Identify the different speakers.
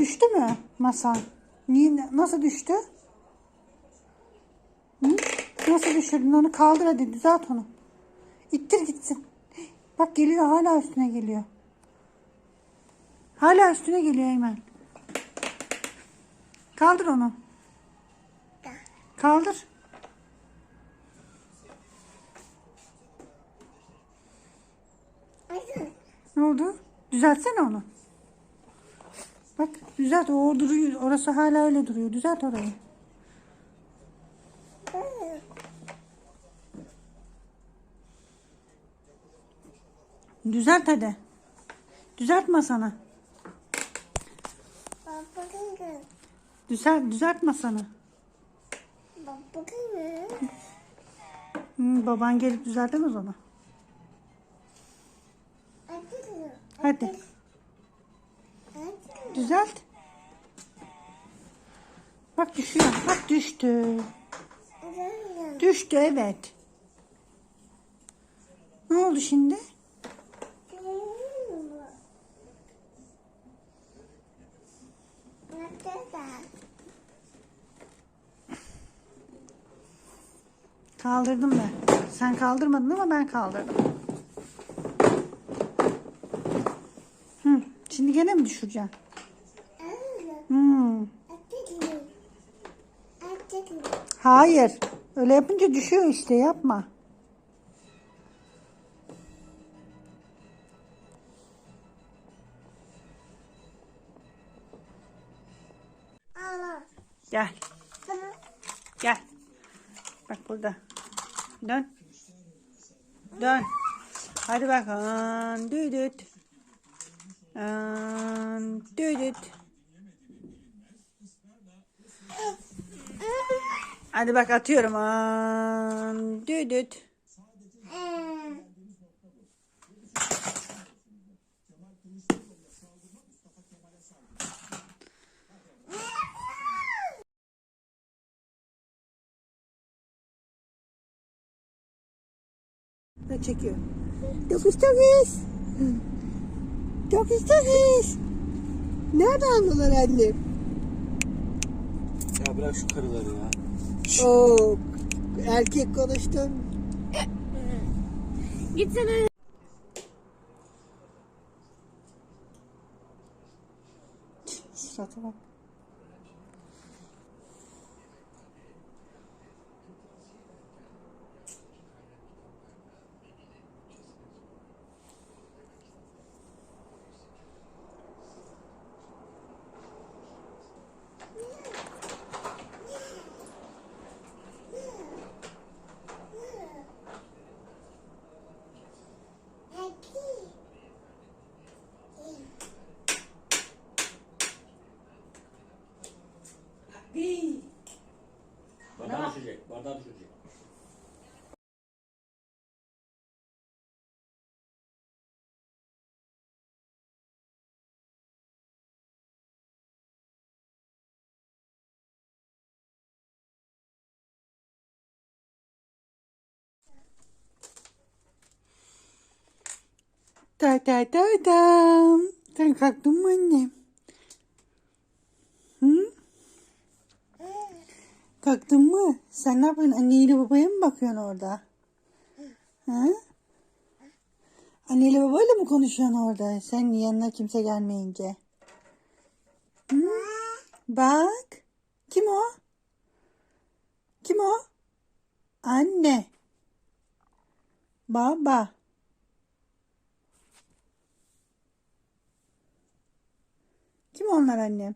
Speaker 1: Düştü mü masan? Niye, nasıl düştü? Hı? Nasıl düşürdün onu kaldır hadi düzelt onu. İttir gitsin. Bak geliyor hala üstüne geliyor. Hala üstüne geliyor Eymen. Kaldır onu. Kaldır. Ne oldu? Düzeltsene onu. Bak düzelt. O duruyor. Orası hala öyle duruyor. Düzelt orayı. Düzelt hadi. Düzelt masanı. Düzelt, düzelt masanı. Hmm, baban gelip düzeltemez onu. Hadi. Düzelt. Bak düşüyor. Bak düştü. Düştü evet. Ne oldu şimdi? Kaldırdım ben. Sen kaldırmadın ama ben kaldırdım. Hı, şimdi gene mi düşüreceksin? Hmm. Hayır. Öyle yapınca düşüyor işte yapma. Gel. Gel. Bak burada. Dön. Dön. Hadi bakalım. Düdüt. Düdüt. Hadi bak atıyorum. An, Düdüt. Da çekiyor. Dokuz dokuz. Dokuz dokuz. Nerede aldılar annem?
Speaker 2: Bırak şu karıları ya.
Speaker 1: Oo, erkek konuştum.
Speaker 3: Gitsene.
Speaker 1: Surata bak. Da da da dam. Sen kalktın mı annem? Hı? Kalktın mı? Sen ne yapıyorsun? Anneyle babaya mı bakıyorsun orada? Ha? Anneyle babayla mı konuşuyorsun orada? Sen yanına kimse gelmeyince. Hı? Bak. Kim o? Kim o? Anne. Baba. Kim onlar annem?